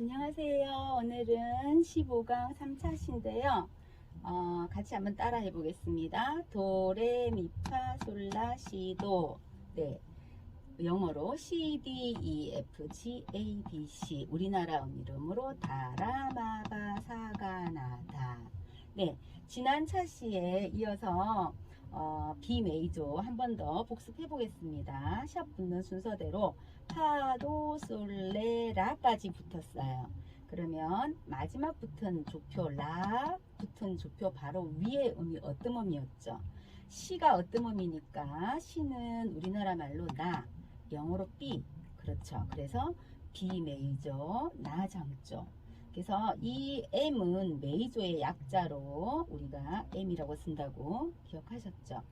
안녕하세요. 오늘은 15강 3차시인데요. 어, 같이 한번 따라 해보겠습니다. 도, 레, 미, 파, 솔, 라, 시, 도. 네. 영어로 C, D, E, F, G, A, B, C. 우리나라 이름으로 다라, 마바, 사가, 나다. 네. 지난 차시에 이어서 어, B 메이저 한 번 더 복습해 보겠습니다. 샵 붙는 순서대로 파도 솔레 라까지 붙었어요. 그러면 마지막 붙은 조표 라 붙은 조표 바로 위에 음이 어떤 음이었죠? 시가 어떤 음이니까 시는 우리나라 말로 나 영어로 B 그렇죠. 그래서 B 메이저 나 장조 그래서 이 M은 메이저의 약자로 우리가 M이라고 쓴다고 기억하셨죠?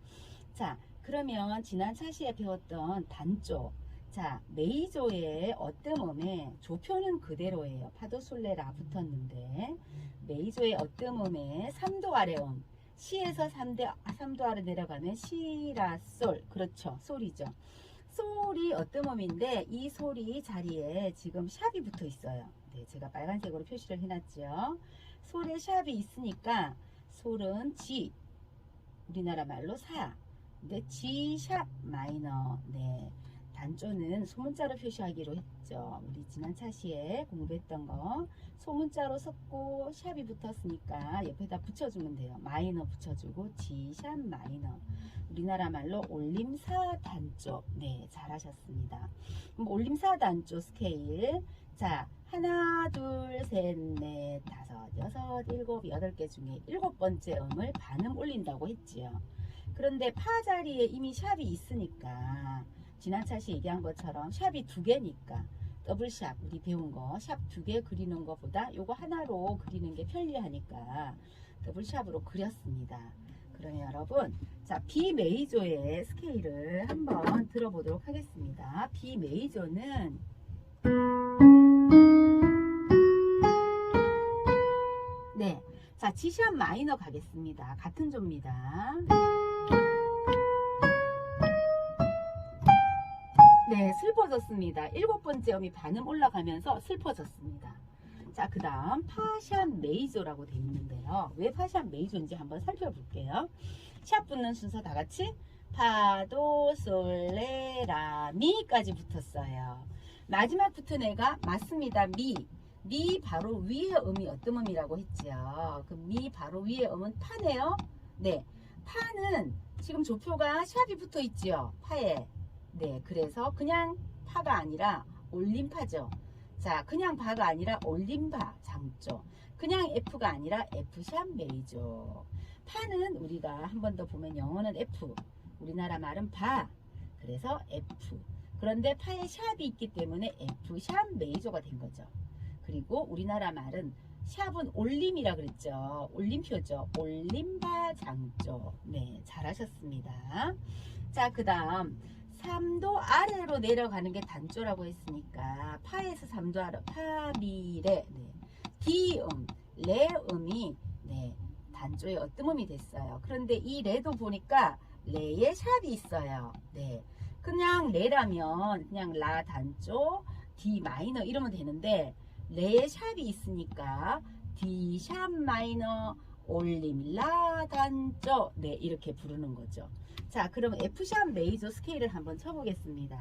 자, 그러면 지난 차시에 배웠던 단조. 자, 메이저의 어뜸음에 조표는 그대로예요. 파도솔레라 붙었는데 메이저의 어뜸음에 3도 아래음. 시에서 3대, 3도 아래 내려가면 시라 솔. 그렇죠. 솔이죠. 솔이 어뜸음인데 이 솔이 자리에 지금 샵이 붙어 있어요. 네, 제가 빨간색으로 표시를 해놨죠. 솔에 샵이 있으니까 솔은 G, 우리나라 말로 사. 근데 G 샵 마이너. 네. 단조는 소문자로 표시하기로 했죠. 우리 지난 차시에 공부했던 거 소문자로 썼고 샵이 붙었으니까 옆에다 붙여주면 돼요. 마이너 붙여주고 G 샵 마이너. 우리나라 말로 올림사 단조. 네, 잘하셨습니다. 올림사 단조 스케일. 자, 하나, 둘, 셋, 넷, 다섯, 여섯, 일곱, 여덟 개 중에 일곱 번째 음을 반음 올린다고 했지요. 그런데 파 자리에 이미 샵이 있으니까 지난 차시 얘기한 것처럼 샵이 두 개니까 더블샵 우리 배운 거 샵 두 개 그리는 것보다 요거 하나로 그리는 게 편리하니까 더블샵으로 그렸습니다. 그러면 여러분 자 B 메이저의 스케일을 한번 들어보도록 하겠습니다. B 메이저는 네, 자 G샵 마이너 가겠습니다. 같은 조입니다. 네, 슬퍼졌습니다. 일곱 번째 음이 반음 올라가면서 슬퍼졌습니다. 자, 그 다음 파샵 메이저라고 되어 있는데요. 왜 파샵 메이저인지 한번 살펴볼게요. 샵 붙는 순서 다 같이 파도, 솔, 레, 라, 미까지 붙었어요. 마지막 붙은 애가 맞습니다. 미. 미 바로 위에 음이 어떤 음이라고 했죠. 그미 바로 위에 음은 파네요. 네. 파는 지금 조표가 샵이 붙어 있지요. 파에. 네, 그래서 그냥 파가 아니라 올림파죠. 자, 그냥 바가 아니라 올림바 장조. 그냥 F가 아니라 F샵 메이저. 파는 우리가 한 번 더 보면 영어는 F. 우리나라 말은 바. 그래서 F. 그런데 파에 샵이 있기 때문에 F샵 메이저가 된 거죠. 그리고 우리나라 말은 샵은 올림이라 그랬죠. 올림표죠. 올림바 장조. 네, 잘하셨습니다. 자, 그 다음 3도 아래로 내려가는 게 단조라고 했으니까 파에서 3도 아래 파 미 레 네. 디음 레음이 네, 단조의 어떤 음이 됐어요. 그런데 이 레도 보니까 레에 샵이 있어요. 네. 그냥 레라면 그냥 라 단조 디 마이너 이러면 되는데 레에 샵이 있으니까 디샵 마이너 올림 라 단조 네 이렇게 부르는 거죠. 자, 그럼 F샵 메이저 스케일을 한번 쳐보겠습니다.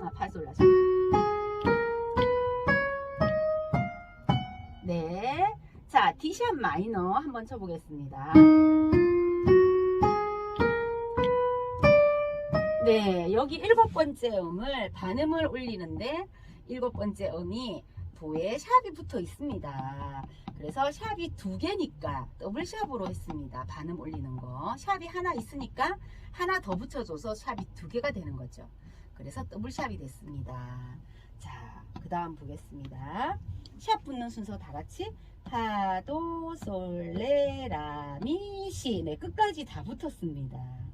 아, 파솔라. 네. 자, D샵 마이너 한번 쳐보겠습니다. 네, 여기 일곱 번째 음을 반음을 올리는데 일곱 번째 음이 도에 샵이 붙어 있습니다. 그래서 샵이 두 개니까 더블 샵으로 했습니다. 반음 올리는 거. 샵이 하나 있으니까 하나 더 붙여줘서 샵이 두 개가 되는 거죠. 그래서 더블 샵이 됐습니다. 자, 그 다음 보겠습니다. 샵 붙는 순서 다 같이 파도, 솔, 레, 라, 미, 시. 네, 끝까지 다 붙었습니다.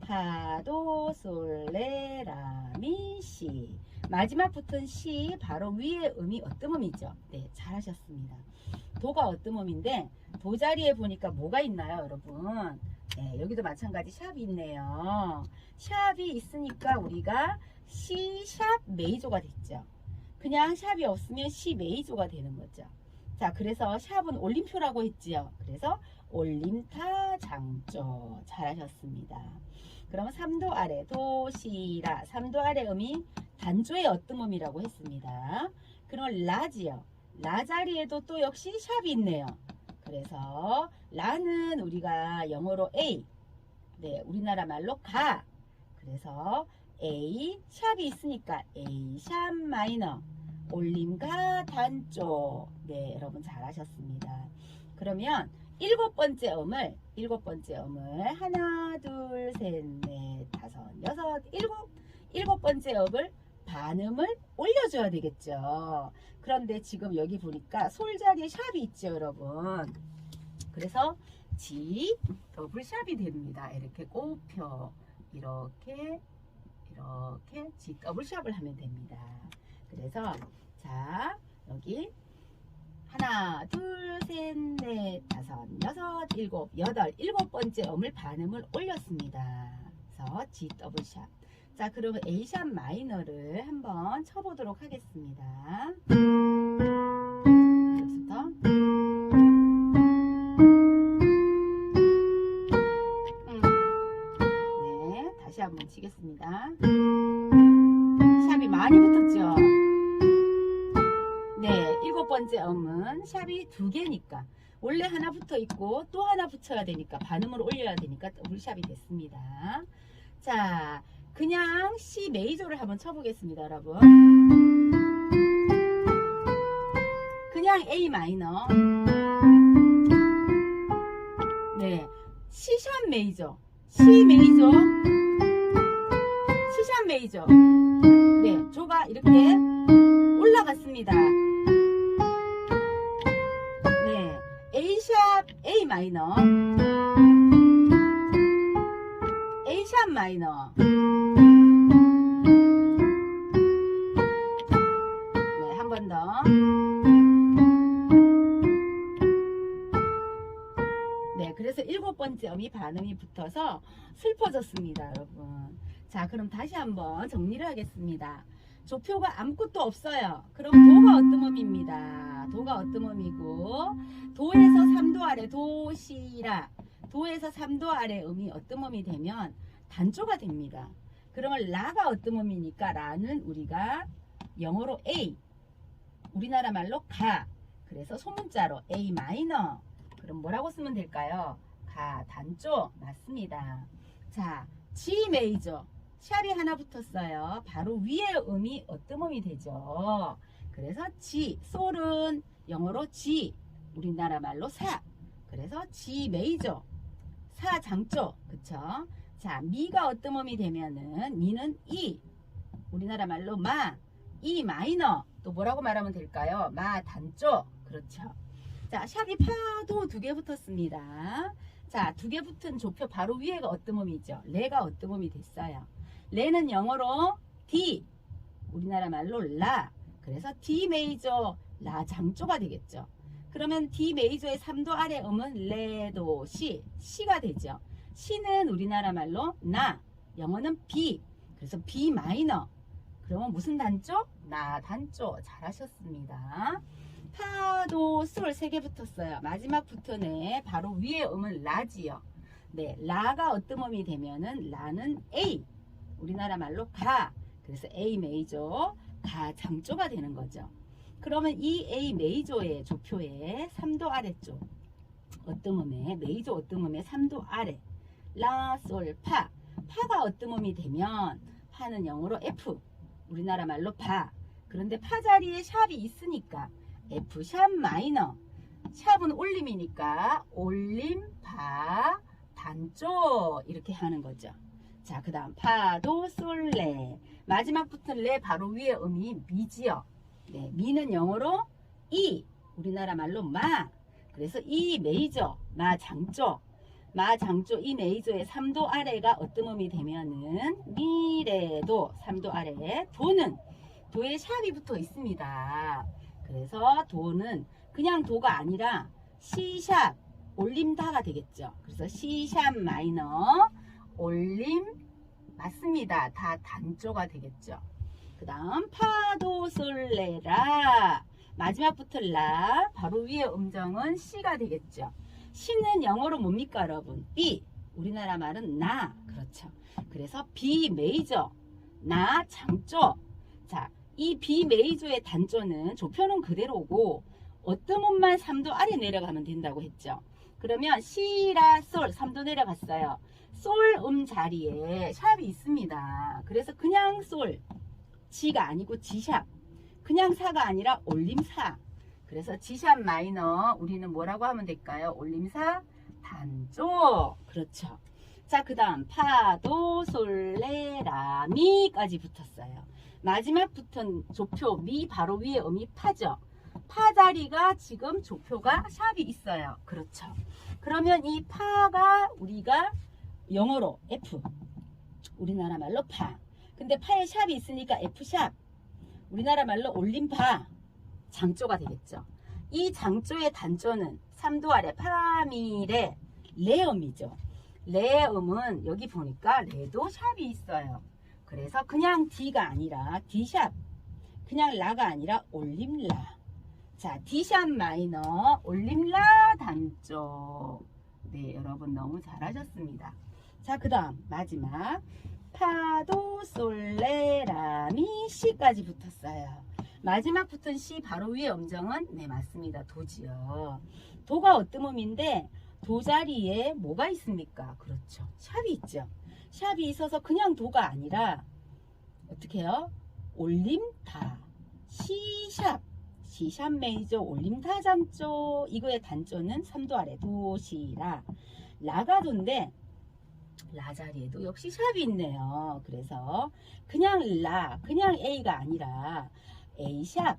파도, 솔, 레, 라, 미, 시. 마지막 붙은 시 바로 위에 음이 어떤 음이죠? 네, 잘하셨습니다. 도가 어떤 음인데 도 자리에 보니까 뭐가 있나요, 여러분? 네, 여기도 마찬가지 샵이 있네요. 샵이 있으니까 우리가 C 샵 메이저가 됐죠. 그냥 샵이 없으면 C 메이저가 되는 거죠. 자, 그래서 샵은 올림표라고 했지요. 그래서 올림타 장조 잘하셨습니다. 그러면 3도 아래 도시라 3도 아래 음이 단조의 어떤 음이라고 했습니다. 그럼 라지요. 라 자리에도 또 역시 샵이 있네요. 그래서 라는 우리가 영어로 A 네, 우리나라 말로 가. 그래서 A 샵이 있으니까 A 샵 마이너 올림가 단조. 네, 여러분 잘하셨습니다. 그러면 일곱 번째 음을 일곱 번째 음을 하나, 둘, 셋, 넷, 다섯, 여섯, 일곱 일곱 번째 음을 반음을 올려줘야 되겠죠. 그런데 지금 여기 보니까 솔 자리에 샵이 있죠, 여러분. 그래서 G 더블 샵이 됩니다. 이렇게 꼽혀 이렇게 이렇게 G 더블 샵을 하면 됩니다. 그래서 자 여기 하나 둘 셋 넷 다섯 여섯 일곱 여덟 일곱 번째 음을 반음을 올렸습니다. 그래서 G 더블 샵. 자 그러면 A 샵 마이너를 한번 쳐보도록 하겠습니다. 여기서부터 음. 네, 다시 한번 치겠습니다. 샵이 많이 붙었죠? 네, 일곱 번째 음은 샵이 두 개니까 원래 하나 붙어 있고 또 하나 붙여야 되니까 반음을 올려야 되니까 더블 샵이 됐습니다. 자, 그냥 C 메이저를 한번 쳐보겠습니다, 여러분. 그냥 A 마이너. 네, C 샵 메이저. C 메이저. C 샵 메이저. 네, 조가 이렇게 올라갔습니다. 마이너. A 샵 마이너. 네, 한 번 더. 네, 그래서 일곱 번째 음이 반음이 붙어서 슬퍼졌습니다, 여러분. 자, 그럼 다시 한번 정리를 하겠습니다. 조표가 아무것도 없어요. 그럼 도가 어떤 음입니다. 도가 어떤 음이고, 도에서 3도 아래 도시라. 도에서 3도 아래 음이 어떤 음이 되면 단조가 됩니다. 그러면 라가 어떤 음이니까 라는 우리가 영어로 A, 우리나라 말로 가. 그래서 소문자로 A 마이너. 그럼 뭐라고 쓰면 될까요? 가 단조 맞습니다. 자, G 메이저 샵이 하나 붙었어요. 바로 위에 음이 어떤 음이 되죠? 그래서 G 솔은 영어로 G 우리나라 말로 사. 그래서 G 메이저 사 장조 그쵸? 자 미가 어떤 음이 되면은 미는 E 우리나라 말로 마 E 마이너 또 뭐라고 말하면 될까요? 마 단조 그렇죠. 자, 샵이 파도 두 개 붙었습니다. 자, 두 개 붙은 조표 바로 위에가 어뜸음이죠. 레가 어뜸음이 됐어요. 레는 영어로 D, 우리나라 말로 라. 그래서 D 메이저 라 장조가 되겠죠. 그러면 D 메이저의 3도 아래 음은 레도 시, 시가 되죠. 시는 우리나라 말로 나, 영어는 B. 그래서 B 마이너. 그러면 무슨 단조? 나 단조. 잘하셨습니다. 파도 솔세개 붙었어요. 마지막 붙은 애 바로 위에 음은 라지요. 네, 라가 어떤 음이 되면은 라는 A. 우리나라 말로 가. 그래서 A 메이저 가 장조가 되는 거죠. 그러면 이 A 메이저의 조표의 3도 아래쪽 어떤 음에 메이저 어떤 음의 3도 아래 라, 솔, 파. 파가 어떤 음이 되면 파는 영어로 F. 우리나라 말로 파. 그런데 파 자리에 샵이 있으니까 F 샵 마이너. 샵은 올림이니까 올림 파 단조 이렇게 하는 거죠. 자, 그 다음 파도 솔레. 마지막 붙은 레 바로 위에 음이 미지요. 네, 미는 영어로 이. 우리나라 말로 마. 그래서 이 메이저, 마 장조. 마 장조 이 메이저의 3도 아래가 어떤 음이 되면은 미래도 3도 아래 도는 도에 샵이 붙어 있습니다. 그래서 도는 그냥 도가 아니라 C샵 올림다가 되겠죠. 그래서 C샵 마이너 올림 맞습니다. 다 단조가 되겠죠. 그 다음 파도 솔레라 마지막부터 라 바로 위에 음정은 C가 되겠죠. C는 영어로 뭡니까 여러분? B 우리나라 말은 나 그렇죠. 그래서 B 메이저 나 장조 자, 이 B 메이저의 단조는 조표는 그대로고 어떤 음만 3도 아래 내려가면 된다고 했죠. 그러면 시라 솔 3도 내려갔어요. 솔 음 자리에 샵이 있습니다. 그래서 그냥 솔 지가 아니고 지샵 그냥 사가 아니라 올림사 그래서 지샵 마이너 우리는 뭐라고 하면 될까요? 올림사 단조 그렇죠. 자, 그 다음 파도 솔레라 미까지 붙었어요. 마지막 붙은 조표 미 바로 위에 음이 파죠. 파 자리가 지금 조표가 샵이 있어요. 그렇죠. 그러면 이 파가 우리가 영어로 F 우리나라 말로 파 근데 파에 샵이 있으니까 F샵 우리나라 말로 올림파 장조가 되겠죠. 이 장조의 단조는 3도 아래 파미레 레음이죠. 레음은 여기 보니까 레도 샵이 있어요. 그래서 그냥 D가 아니라 D샵 그냥 라가 아니라 올림라 자 D샵 마이너 올림라 단조 네 여러분 너무 잘하셨습니다. 자 그 다음 마지막 파도 솔레라미 시까지 붙었어요. 마지막 붙은 시 바로 위에 음정은 네 맞습니다. 도지요. 도가 어떤 음인데 도 자리에 뭐가 있습니까? 그렇죠. 샵이 있죠. 샵이 있어서 그냥 도가 아니라 어떻게 해요? 올림타 시샵 시샵 메이저 올림타 장조 이거의 단조는 3도 아래 도시라 라가도인데 라 자리에도 역시 샵이 있네요. 그래서 그냥 라, 그냥 A가 아니라 A샵,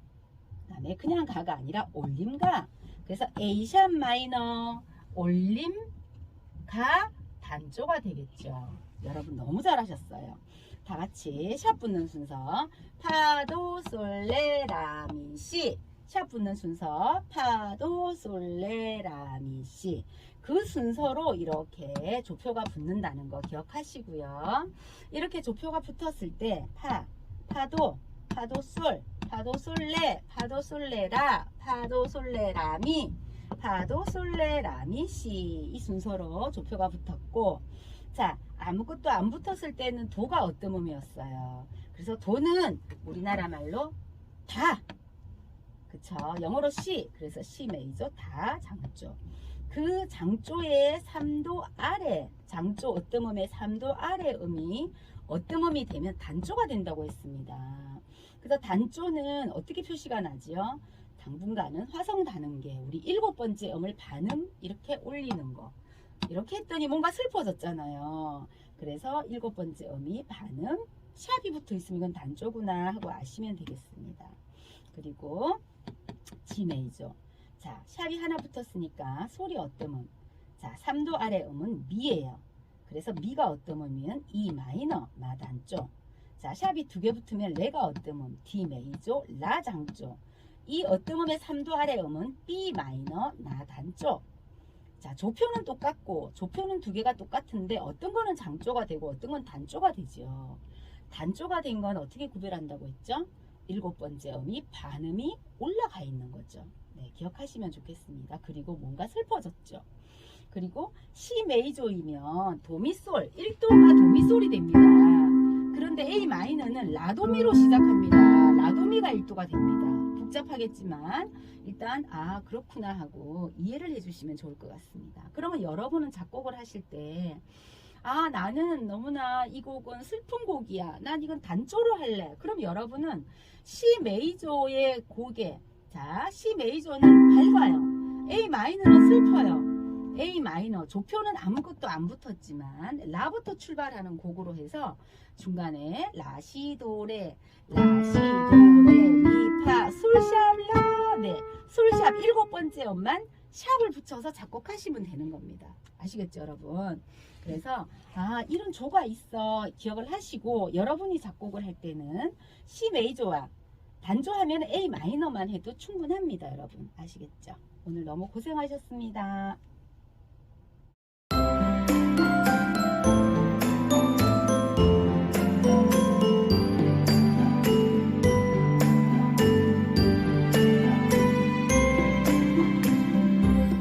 그 다음에 그냥 가가 아니라 올림가. 그래서 A샵 마이너 올림가 단조가 되겠죠. 여러분 너무 잘하셨어요. 다 같이 샵 붙는 순서 파도. 샵 붙는 순서 파도 솔레라미 시. 그 순서로 이렇게 조표가 붙는다는 거 기억하시고요. 이렇게 조표가 붙었을 때 파, 파도, 파도 솔, 파도 솔레, 파도 솔레라, 파도 솔레라미, 파도 솔레라미 시 이 순서로 조표가 붙었고 자 아무것도 안 붙었을 때는 도가 어떤 음이었어요. 그래서 도는 우리나라 말로 다 그쵸 영어로 C 그래서 C 메이저 다 장조 그 장조의 3도 아래 장조 어뜸음의 3도 아래 음이 어뜸음이 되면 단조가 된다고 했습니다. 그래서 단조는 어떻게 표시가 나지요? 당분간은 화성 다는 게 우리 일곱 번째 음을 반음 이렇게 올리는 거 이렇게 했더니 뭔가 슬퍼졌잖아요. 그래서 일곱 번째 음이 반음 샵이 붙어 있으면 이건 단조구나 하고 아시면 되겠습니다. 그리고 G 메이저 자, 샵이 하나 붙었으니까 소리 어떤 음? 자, 3도 아래 음은 미예요. 그래서 미가 어떤 음이면 E 마이너 마단조. 자, 샵이 두 개 붙으면 레가 어떤 음? D 메이저 라 장조. 이 어떤 음의 3도 아래 음은 B 마이너 나 단조. 자, 조표는 똑같고 조표는 두 개가 똑같은데 어떤 거는 장조가 되고 어떤 건 단조가 되죠. 단조가 된 건 어떻게 구별한다고 했죠? 일곱 번째 음이 반음이 올라가 있는 거죠. 네, 기억하시면 좋겠습니다. 그리고 뭔가 슬퍼졌죠. 그리고 C 메이저이면 도미솔 1도가 도미솔이 됩니다. 그런데 A 마이너는 라도미로 시작합니다. 라도미가 1도가 됩니다. 복잡하겠지만 일단 아 그렇구나 하고 이해를 해주시면 좋을 것 같습니다. 그러면 여러분은 작곡을 하실 때 아 나는 너무나 이 곡은 슬픈 곡이야. 난 이건 단조로 할래. 그럼 여러분은 C 메이저의 곡에 자 C 메이저는 밝아요. A 마이너는 슬퍼요. A 마이너 조표는 아무것도 안 붙었지만 라부터 출발하는 곡으로 해서 중간에 라시도레 라시도레 미파 술샵 라네 술샵 일곱 번째 음만 샵을 붙여서 작곡하시면 되는 겁니다. 아시겠죠, 여러분? 그래서 아 이런 조가 있어 기억을 하시고 여러분이 작곡을 할 때는 C 메이저와 단조하면 A 마이너만 해도 충분합니다, 여러분. 아시겠죠? 오늘 너무 고생하셨습니다.